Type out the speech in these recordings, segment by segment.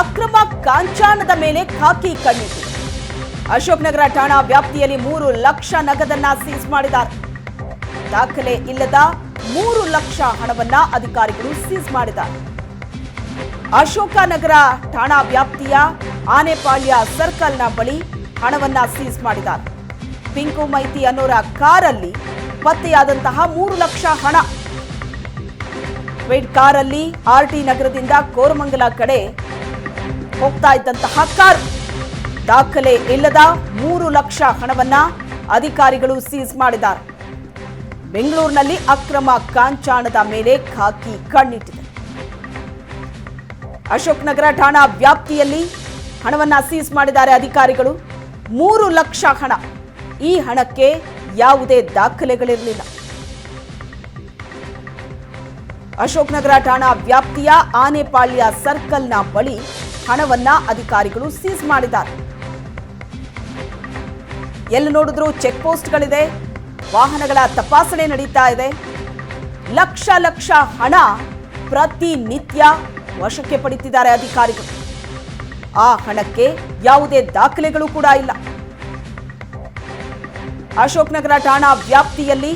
ಅಕ್ರಮ ಕಾಂಚಾಣದ ಮೇಲೆ ಖಾಕಿ ಕಣ್ಣಿತು ಅಶೋಕ್ ನಗರ ಠಾಣಾ ವ್ಯಾಪ್ತಿಯಲ್ಲಿ ಮೂರು ಲಕ್ಷ ನಗದನ್ನ ಸೀಸ್ ಮಾಡಿದ್ದಾರೆ. ದಾಖಲೆ ಇಲ್ಲದ ಮೂರು ಲಕ್ಷ ಹಣವನ್ನ ಅಧಿಕಾರಿಗಳು ಸೀಸ್ ಮಾಡಿದ್ದಾರೆ. ಅಶೋಕನಗರ ಠಾಣಾ ವ್ಯಾಪ್ತಿಯ ಆನೆಪಾಳ್ಯ ಸರ್ಕಲ್ನ ಬಳಿ ಹಣವನ್ನ ಸೀಸ್ ಮಾಡಿದ್ದಾರೆ. ಪಿಂಕು ಮೈತಿ ಅನ್ನೋರ ಕಾರಲ್ಲಿ ಪತ್ತೆಯಾದಂತಹ ಮೂರು ಲಕ್ಷ ಹಣ. ವೆಡ್ ಕಾರಲ್ಲಿ ಆರ್ಟಿ ನಗರದಿಂದ ಕೋರಮಂಗಲ ಕಡೆ ಹೋಗ್ತಾ ಇದ್ದಂತಹ ಕಾರ್ ದಾಖಲೆ ಇಲ್ಲದ ಮೂರು ಲಕ್ಷ ಹಣವನ್ನ ಅಧಿಕಾರಿಗಳು ಸೀಸ್ ಮಾಡಿದ್ದಾರೆ. ಬೆಂಗಳೂರಿನಲ್ಲಿ ಅಕ್ರಮ ಕಾಂಚಾಣದ ಮೇಲೆ ಖಾಕಿ ಕಣ್ಣಿಟ್ಟಿದೆ. ಅಶೋಕ್ ನಗರ ಠಾಣಾ ವ್ಯಾಪ್ತಿಯಲ್ಲಿ ಹಣವನ್ನ ಸೀಸ್ ಮಾಡಿದ್ದಾರೆ ಅಧಿಕಾರಿಗಳು. ಮೂರು ಲಕ್ಷ ಹಣ. ಈ ಹಣಕ್ಕೆ ಯಾವುದೇ ದಾಖಲೆಗಳಿರಲಿಲ್ಲ. ಅಶೋಕ್ ನಗರ ಠಾಣಾ ವ್ಯಾಪ್ತಿಯ ಆನೆಪಾಳ್ಯ ಸರ್ಕಲ್ನ ಬಳಿ ಹಣವನ್ನ ಅಧಿಕಾರಿಗಳು ಸೀಸ್ ಮಾಡಿದ್ದಾರೆ. ಎಲ್ಲಿ ನೋಡಿದ್ರು ಚೆಕ್ ಪೋಸ್ಟ್ಗಳಿದೆ, ವಾಹನಗಳ ತಪಾಸಣೆ ನಡೀತಾ ಇದೆ. ಲಕ್ಷ ಲಕ್ಷ ಹಣ ಪ್ರತಿನಿತ್ಯ ವಶಕ್ಕೆ ಪಡಿತಿದ್ದಾರೆ ಅಧಿಕಾರಿಗಳು. ಆ ಹಣಕ್ಕೆ ಯಾವುದೇ ದಾಖಲೆಗಳು ಕೂಡ ಇಲ್ಲ. ಅಶೋಕ್ ನಗರ ಠಾಣಾ ವ್ಯಾಪ್ತಿಯಲ್ಲಿ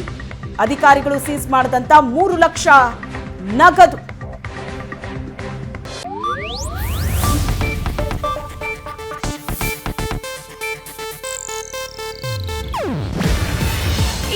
ಅಧಿಕಾರಿಗಳು ಸೀಸ್ ಮಾಡಿದಂತ ಮೂರು ಲಕ್ಷ ನಗದು